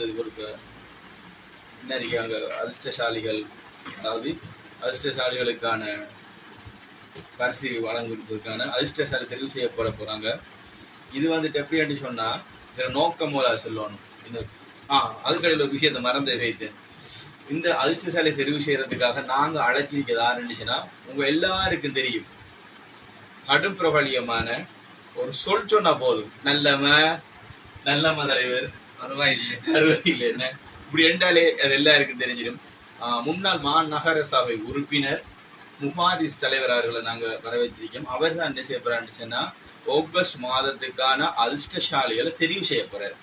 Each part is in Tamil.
தேதி கொடுக்க இன்னைக்கு அங்கே அதிர்ஷ்டசாலிகள் அதாவது அதிர்ஷ்டசாலிகளுக்கான பரிசு வழங்குறதுக்கான அதிர்ஷ்டசாலி தெரிவு செய்யப்பட போறாங்க. இது வந்துட்டு எப்படி சொன்னா இதில் நோக்கம் போல சொல்லணும். இந்த ஆ அதுக்கடையில் ஒரு விஷயத்தை மறந்து வைத்தேன் இந்த அதிர்ஷ்டசாலை தெரிவு செய்யறதுக்காக நாங்க அழைச்சிருக்கிறது ஆரம்பிச்சுன்னா உங்க எல்லாருக்கும் தெரியும். கடும் பிரபலியமான ஒரு சொல் சொன்னா போதும். நல்லம நல்லம தலைவர் பரவாயில்லை அறுபதில் என்ன? இப்படி என்றாலே அது எல்லாருக்கும் தெரிஞ்சிடும். முன்னாள் மாநகர சபை உறுப்பினர் முஃபாரிஸ் தலைவர் அவர்களை நாங்க வர வச்சிருக்கோம் அவர் தான் என்ன செய்ய போறாருன்னு ஆகஸ்ட் மாதத்துக்கான அதிர்ஷ்டசாலிகளை தெரிவு செய்ய போறாரு.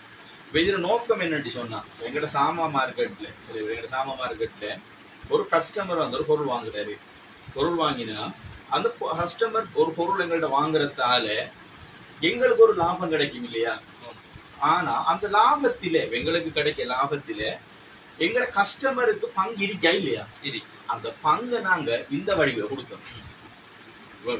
இப்ப இதுல நோக்கம் என்னன்னு சொன்னா எங்கட சாமா மார்க்கெட்ல எங்கட சாமா மார்க்கெட்ல ஒரு கஸ்டமர் வந்து ஒரு பொருள் வாங்குறாரு. பொருள் வாங்கினா அந்த கஸ்டமர் ஒரு பொருள் எங்கள்கிட்ட வாங்குறதால எங்களுக்கு ஒரு லாபம் கிடைக்கும் இல்லையா ஆனா அந்த லாபத்திலே எங்களுக்கு கிடைக்க லாபத்திலே எங்கட கஸ்டமருக்கு பங்கு இருக்கா இல்லையா? சரி அந்த பங்கை நாங்க இந்த வழியில கொடுத்தோம்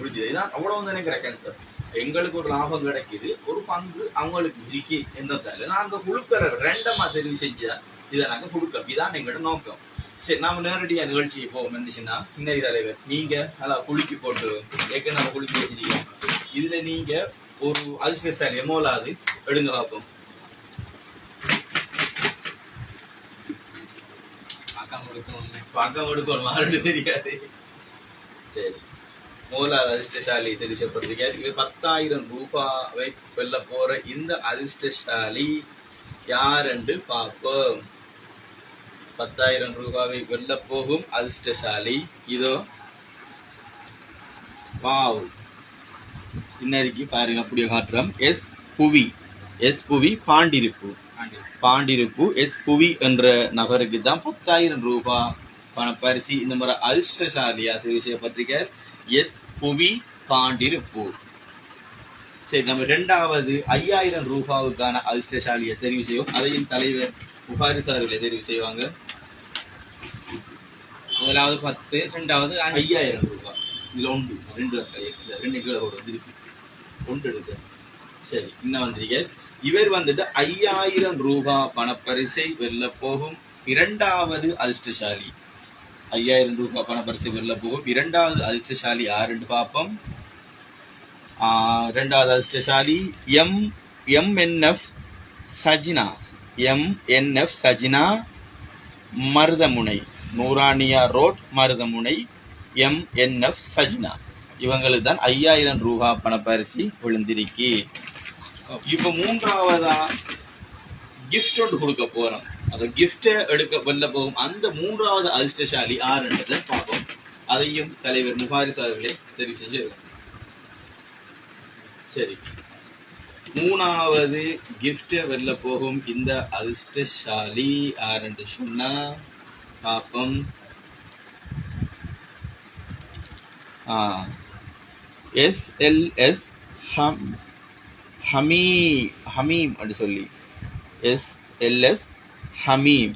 இதுதான் இதான் அவ்வளவு தானே கிடைக்காது சார் எங்களுக்கு ஒரு லாபம் கிடைக்குது. ஒரு பங்கு அவங்களுக்கு இருக்கு என்னத்தால நாங்க கொடுக்கற ரெண்டமா தெரிவு செஞ்சா இதை நாங்க கொடுக்கறோம் இதான் எங்களோட நோக்கம். சரி நாம நேரடியா நிகழ்ச்சிக்கு போவோம். இருந்துச்சுன்னா இன்னைக்கு தலைவர் நீங்க நல்லா குலுக்கி போட்டு ஏற்கனவே நம்ம குளிக்க வச்சிருக்கோம் இதுல நீங்க ஒரு அதிர்ஷ்டசாலி எமோலாது எடுங்க பார்ப்போம். அக்கா முழுக்க ஒண்ணு பக்கம் எடுக்க ஒரு மாறு தெரியாது. சரி. மோலார் அதிர்ஷ்டசாலி தெரிவிக்கப்படுறீங்க இது பத்தாயிரம் ரூபாவை வெல்ல போற இந்த அதிர்ஷ்டசாலி யார் என்று பார்ப்போம். பத்தாயிரம் ரூபாவை வெல்ல போகும் அதிர்ஷ்டசாலி இதோ வாவ் இன்னைக்கு பாருங்க அப்படியே காட்டுறோம். எஸ் புவி. எஸ் புவி பாண்டிருப்பு. பாண்டிருப்பு. எஸ் புவி என்ற நபருக்கு தான் பத்தாயிரம் ரூபாய் பணப்பரிசு இந்த மாதிரி அதிர்ஷ்டசாலியா தெரிவு செய்யப்பட்டிருக்க எஸ் புவி பாண்டிருப்பு. சரி நம்ம ரெண்டாவது ஐயாயிரம் ரூபாவுக்கான அதிர்ஷ்டசாலியை தெரிவு செய்வோம். அதையும் தலைவர் புகாரி சார்களை தெரிவு செய்வாங்க. முதலாவது பத்து ரெண்டாவது ஐயாயிரம் ரூபாய் இதுல ஒன்று ரெண்டு ரெண்டு கீழே ஒரு இருக்கு ஒன்று சரி இன்னும் வந்திருக்க இவர் வந்துட்டு ஐயாயிரம் ரூபாய் பணப்பரிசை வெல்ல போகும். இரண்டாவது அதிர்ஷ்டசாலி. ஐயாயிரம் ரூபாய் பணப்பரிசை வெல்ல போகும். இரண்டாவது அதிர்ஷ்டசாலி யாருன்னு பார்ப்போம். ரெண்டாவது இரண்டாவது அதிர்ஷ்டசாலி M MNF Sajina. MNF Sajina Maruthamunai. Nooraniya road Maruthamunai MNF Sajina. இவங்களுக்கு தான் ஐயாயிரம் ரூபாய் பணப்பரிசு விழுந்திருக்கு. இப்ப மூன்றாவதா கிஃப்ட் ஒன்று கொடுக்க போறோம். அந்த கிஃப்டை எடுக்க வெல்ல போகும். அந்த மூன்றாவது அதிர்ஷ்டசாலி ஆறுன்றதை பார்ப்போம். அதையும் தலைவர் முகாரிஸ் அவர்களே தெரிவு செஞ்சு சரி. மூணாவது கிஃப்டை வெல்ல போகும் இந்த அதிர்ஷ்டசாலி யாருன்னு சொன்னா பார்ப்போம். எஸ்எல்எஸ் ஹம் ஹமீ ஹமீம் அப்படி சொல்லி. SLS Hameem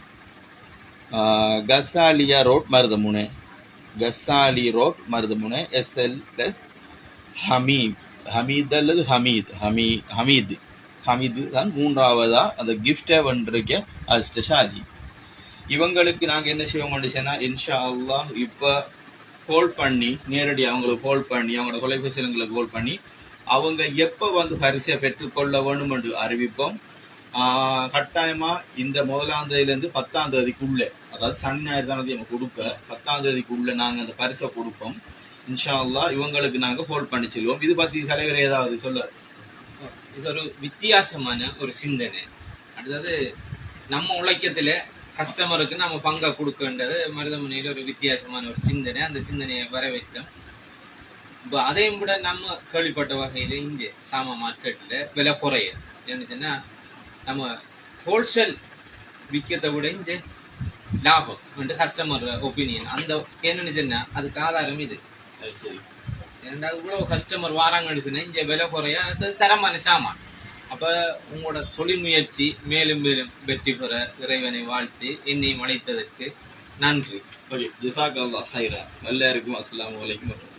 Kasaliya road Maruthamunai. Kasali road Maruthamunai SLS Hameem Hameed அல்லது ஹமீத் ஹமீ ஹமீத். ஹமீது தான் மூன்றாவதா அந்த கிஃப்டை வென்றிருக்க அதிர்ஷ்டசாலி இவங்களுக்கு நாங்கள் என்ன செய்வோம் கொண்டுச்சேன்னா இன்ஷா அல்லாஹ் இப்போ கால் பண்ணி நேரடி அவங்களுக்கு கால் பண்ணி அவங்களோட தொலைபேசி எண்களுக்கு கால் பண்ணி அவங்க எப்போ வந்து பரிசை பெற்றுக்கொள்ள வேணும் என்று அறிவிப்போம். கட்டாயமாக இந்த முதலாம் தேதியிலேருந்து பத்தாம் தேதிக்குள்ளே அதாவது சனி ஞாயிறு தானே நம்ம கொடுக்க பத்தாம் தேதிக்குள்ளே நாங்கள் அந்த பரிசை கொடுப்போம். இன்ஷா அல்லாஹ் இவங்களுக்கு நாங்கள் ஹோல்ட் பண்ணி செல்வோம். இது பற்றி தலைவர் ஏதாவது சொல்ல இது ஒரு வித்தியாசமான ஒரு சிந்தனை. அடுத்தது நம்ம உழைக்கத்தில் கஸ்டமருக்கு நம்ம பங்கை கொடுக்கன்றது மருதமனையில் ஒரு வித்தியாசமான ஒரு சிந்தனை. அந்த சிந்தனையை வரவேற்றோம் இப்போ அதையும் விட நம்ம கேள்விப்பட்ட வகையில இங்கே சாம மார்க்கெட்ல விலை குறையும் என்ன சொன்னா நம்ம ஹோல்சேல் விற்கிறத விட இங்கே லாபம் வந்து கஸ்டமர் ஒப்பீனியன் அந்த என்னன்னு சொன்னா அதுக்கு ஆதாரம் இது. சரி. ரெண்டாவது இவ்வளவு கஸ்டமர் வாராங்கன்னு சொன்னா இங்க விலை குறைய அது தரமான சாமான். அப்ப உங்களோட தொழில் முயற்சி மேலும் மேலும் வெற்றி பெற இறைவனை வாழ்த்து என்னையும் அழைத்ததற்கு நன்றி. ஓகே ஜிசாக் அல்லா ஹைரா நல்லா இருக்கும் அஸ்லாம் வலைக்கும் மற்றும்